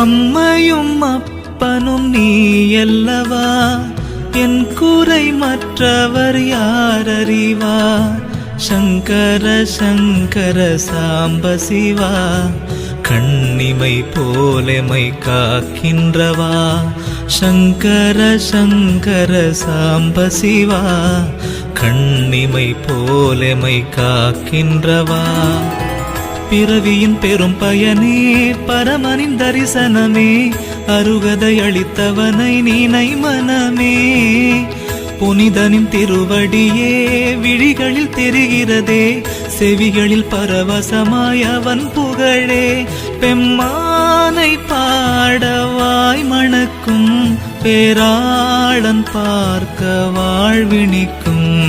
அம்மையும் அப்பனும் நீ அல்லவா என் கூரை மற்றவர் யார் அறிவார் சங்கர சங்கர சாம்ப சிவா கண்ணிமை போலமை காக்கின்றவா? சங்கர சங்கர சாம்ப சிவா கண்ணிமை போலமை காக்கின்றவா? பிறவியின் பெரும் பயனே பரமனின் தரிசனமே அருகதை அளித்தவனை நீனை மனமே. புனிதனின் திருவடியே விழிகளில் தெரிகிறதே செவிகளில் பரவசமாய் அவன் புகழே. பெம்மானை பாடவாய் மணக்கும் பேராளன் பார்க்க வாழ்வினிக்கும்.